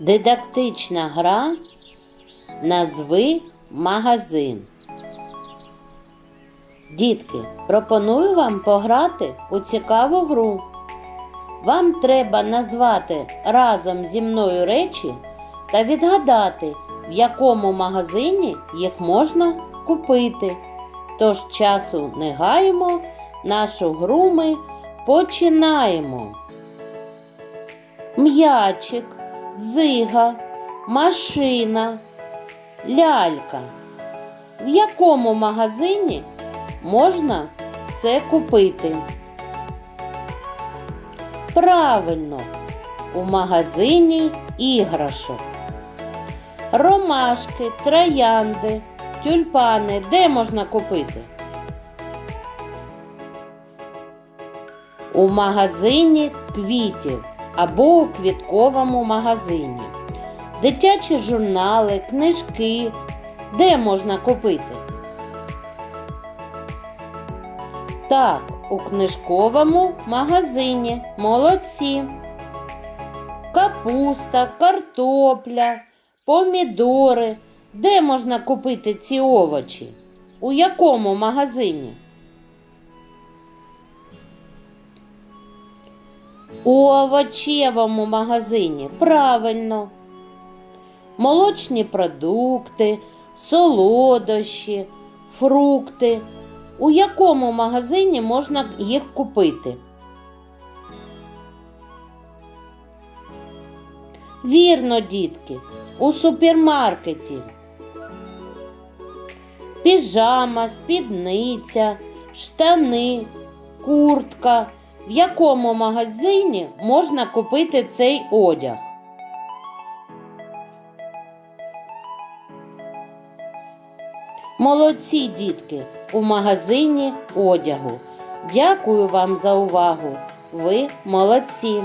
Дидактична гра Назви магазин. Дітки, пропоную вам пограти у цікаву гру. Вам треба назвати разом зі мною речі та відгадати, в якому магазині їх можна купити. Тож часу не гаємо, нашу гру ми починаємо. М'ячик, дзига, машина, лялька. В якому магазині можна це купити? Правильно, у магазині іграшок. Ромашки, троянди, тюльпани де можна купити? У магазині квітів або у квітковому магазині. Дитячі журнали, книжки де можна купити? Так, у книжковому магазині. Молодці. Капуста, картопля, помідори. Де можна купити ці овочі? У якому магазині? У овочевому магазині. Правильно. Молочні продукти, солодощі, фрукти. У якому магазині можна їх купити? Вірно, дітки, у супермаркеті. Піжама, спідниця, штани, куртка. В якому магазині можна купити цей одяг? Молодці, дітки, у магазині одягу. Дякую вам за увагу. Ви молодці.